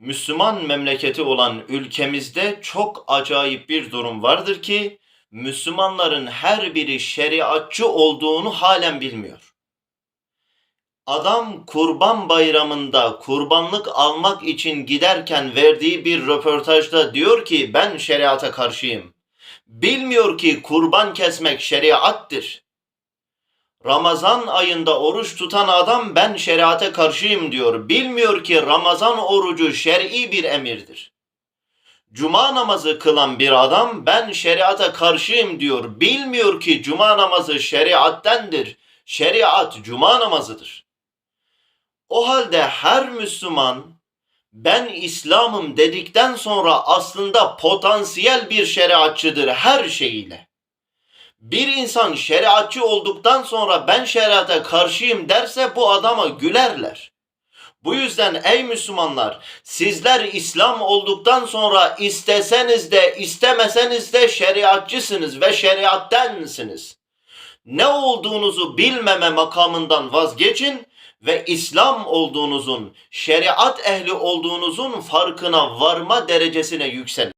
Müslüman memleketi olan ülkemizde çok acayip bir durum vardır ki Müslümanların her biri şeriatçı olduğunu halen bilmiyor. Adam kurban bayramında kurbanlık almak için giderken verdiği bir röportajda diyor ki ben şeriata karşıyım. Bilmiyor ki kurban kesmek şeriattır. Ramazan ayında oruç tutan adam ben şeriate karşıyım diyor. Bilmiyor ki Ramazan orucu şer'i bir emirdir. Cuma namazı kılan bir adam ben şeriata karşıyım diyor. Bilmiyor ki cuma namazı şeriattendir. Şeriat cuma namazıdır. O halde her Müslüman ben İslam'ım dedikten sonra aslında potansiyel bir şeriatçıdır her şeyiyle. Bir insan şeriatçı olduktan sonra ben şeriata karşıyım derse bu adama gülerler. Bu yüzden ey Müslümanlar sizler İslam olduktan sonra isteseniz de istemeseniz de şeriatçısınız ve şeriattensiniz. Ne olduğunuzu bilmeme makamından vazgeçin ve İslam olduğunuzun, şeriat ehli olduğunuzun farkına varma derecesine yükselin.